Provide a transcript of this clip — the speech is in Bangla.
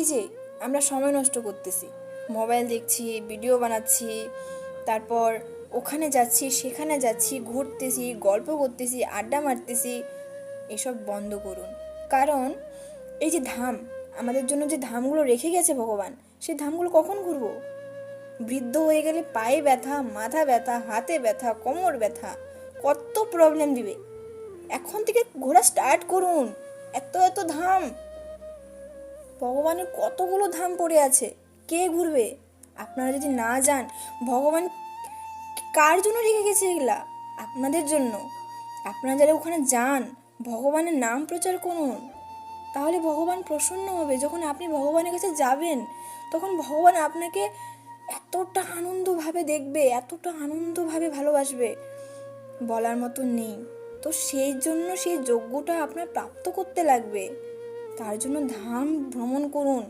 এই যে, আমরা সময় নষ্ট করতেছি। মোবাইল দেখছি, ভিডিও বানাচ্ছি, তারপর ওখানে যাচ্ছি, সেখানে যাচ্ছি, ঘুরতেছি, গল্প করতেছি, আড্ডা মারতেছি, এসব বন্ধ করুন। কারণ এই যে ধাম, আমাদের জন্য যে ধামগুলো রেখে গেছে ভগবান, সেই ধামগুলো কখন ঘুরবো? বৃদ্ধ হয়ে গেলে পায়ে ব্যথা, মাথা ব্যথা, হাতে ব্যথা, কোমর ব্যথা, কত প্রবলেম দিবে? এখন থেকে ঘোরা স্টার্ট করুন। এত এত ধাম। ভগবানের কতগুলো ধাম পড়ে আছে? কে ঘুরবে? আপনারা যদি না যান, ভগবান কার জন্য রেখে গেছে এগুলা? আপনাদের জন্য। আপনারা যারা ওখানে যান, ভগবানের নাম প্রচার করুন। তাহলে ভগবান প্রসন্ন হবে। যখন আপনি ভগবানের কাছে যাবেন, তখন ভগবান আপনাকে এতটা আনন্দভাবে দেখবে, এতটা আনন্দভাবে ভালোবাসবে। বলার মতো নেই। তো সেই জন্য সেই যোগ্যটা আপনার প্রাপ্ত করতে লাগবে। তার জন্য ধাম ভ্রমণ করুন।